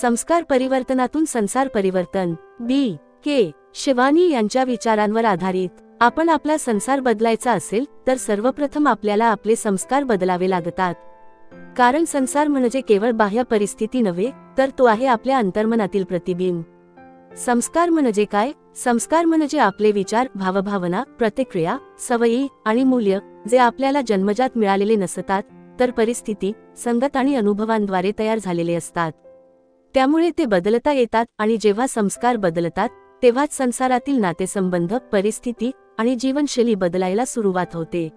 संस्कार परिवर्तनातून संसार परिवर्तन. बी के शिवानी यांच्या विचारांवर आधारित. आपण आपला संसार बदलायचा असेल तर सर्वप्रथम आपल्याला आपले संस्कार बदलावे लागतात. कारण संसार म्हणजे केवळ बाह्य परिस्थिती नव्हे तर तो आहे आपल्या अंतर्मनातील प्रतिबिंब. संस्कार म्हणजे काय? संस्कार म्हणजे आपले विचार भावभावना प्रतिक्रिया सवयी आणि मूल्य जे आपल्याला जन्मजात मिळालेले नसतात तर परिस्थिती संगत आणि अनुभवांद्वारे तयार झालेले असतात. त्यामुळे ते बदलता येतात आणि जेव्हा संस्कार बदलतात तेव्हाच संसारातील नातेसंबंध परिस्थिती आणि जीवनशैली बदलायला सुरुवात होते.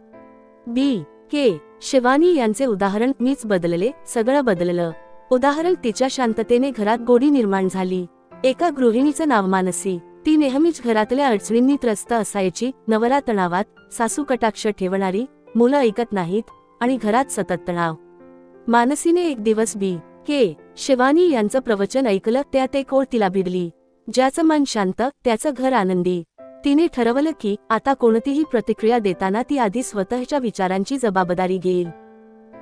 बी. के. शिवानी यांचे उदाहरण मीच बदलले सगळं बदललं. उदाहरण तिच्या शांततेने घरात गोडी निर्माण झाली. एका गृहिणीचं नाव मानसी. ती नेहमीच घरातल्या अडचणींनी त्रस्त असायची नवरा तणावात सासू कटाक्ष ठेवणारी मुलं ऐकत नाहीत आणि घरात सतत तणाव. मानसीने एक दिवस बी. के. शिवानी यांचं प्रवचन ऐकलं त्यात एक ओळ तिला भिडली. ज्याचं मन शांत त्याचं घर आनंदी. तिने ठरवलं की आता कोणतीही प्रतिक्रिया देताना ती आधी स्वतःच्या विचारांची जबाबदारी घेईल.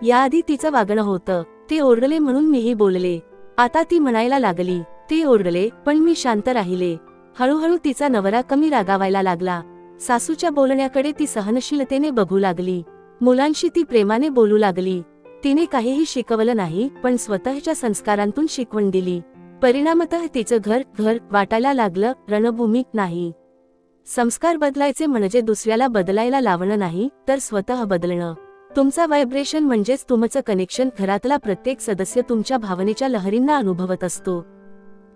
याआधी तिचं वागणं होतं. ते ओरडले म्हणून मीही बोलले. आता ती म्हणायला लागली. ते ओरडले पण मी शांत राहिले. हळूहळू तिचा नवरा कमी रागावायला लागला. सासूच्या बोलण्याकडे ती सहनशीलतेने बघू लागली. मुलांशी ती प्रेमाने बोलू लागली. तिने काहीही शिकवलं नाही पण स्वतःच्या संस्कारांतून शिकवण दिली. परिणामतः तिचं घर घर वाटायला लागलं रणभूमी नाही. संस्कार बदलायचे म्हणजे दुसऱ्याला बदलायला लावणं नाही तर स्वतः बदलणं. तुमचा व्हायब्रेशन म्हणजेच तुमचं कनेक्शन घरातला प्रत्येक सदस्य तुमच्या भावनेच्या लहरींना अनुभवत असतो.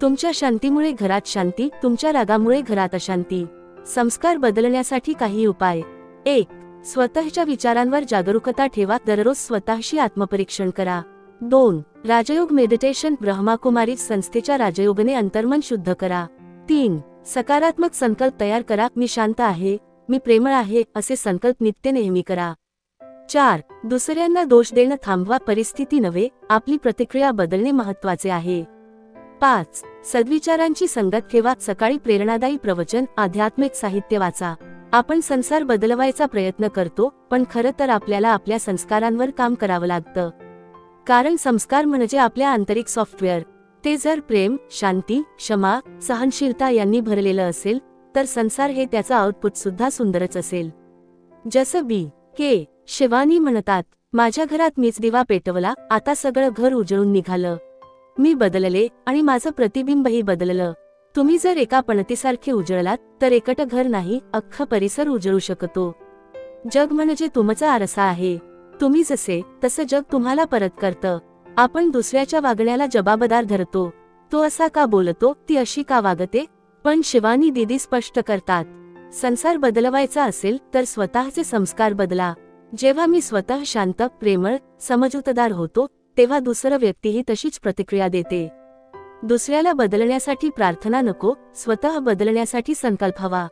तुमच्या शांतीमुळे घरात शांती तुमच्या रागामुळे घरात अशांती. संस्कार बदलण्यासाठी काही उपाय. एक स्वतःच्या विचारांवर जागरूकता ठेवा. दररोज स्वतःशी आत्मपरीक्षण करा. दोन राजयोग मेडिटेशन ब्रह्माकुमारी संस्थेच्या राजयोगने अंतर्मन शुद्ध करा. तीन सकारात्मक संकल्प तयार करा. मी शांत आहे मी प्रेमळ आहे असे संकल्प नित्य नेहमी करा. चार दुसऱ्यांना दोष देणं थांबवा. परिस्थिती नव्हे आपली प्रतिक्रिया बदलणे महत्त्वाचे आहे. पाच सद्विचारांची संगत ठेवा. सकाळी प्रेरणादायी प्रवचन आध्यात्मिक साहित्य वाचा. आपण संसार बदलवायचा प्रयत्न करतो पण खरं तर आपल्याला आपल्या संस्कारांवर काम करावं लागतं. कारण संस्कार म्हणजे आपल्या आंतरिक सॉफ्टवेअर. ते जर प्रेम शांती क्षमा सहनशीलता यांनी भरलेलं असेल तर संसार हे त्याचं आउटपुट सुद्धा सुंदरच असेल. जसं बी के शिवानी म्हणतात माझ्या घरात मीच दिवा पेटवला आता सगळं घर उजळून निघालं. मी बदलले आणि माझं प्रतिबिंबही बदललं. तुम्ही जर एका पणतीसारखे उजळलात तर एकट घर नाही अख्खा परिसर उजळू शकतो. जग म्हणजे तुमचा आरसा आहे. तुम्ही जसे तसं जग तुम्हाला परत करतं. आपण दुसऱ्याच्या वागण्याला जबाबदार धरतो. तो असा का बोलतो ती अशी का वागते? पण शिवानी दिदी स्पष्ट करतात. संसार बदलवायचा असेल तर स्वतःचे संस्कार बदला. जेव्हा मी स्वतः शांत प्रेमळ समजूतदार होतो तेव्हा दुसरं व्यक्तीही तशीच प्रतिक्रिया देते. दुसऱ्याला बदलण्यासाठी प्रार्थना नको स्वतः बदलण्यासाठी संकल्प हवा.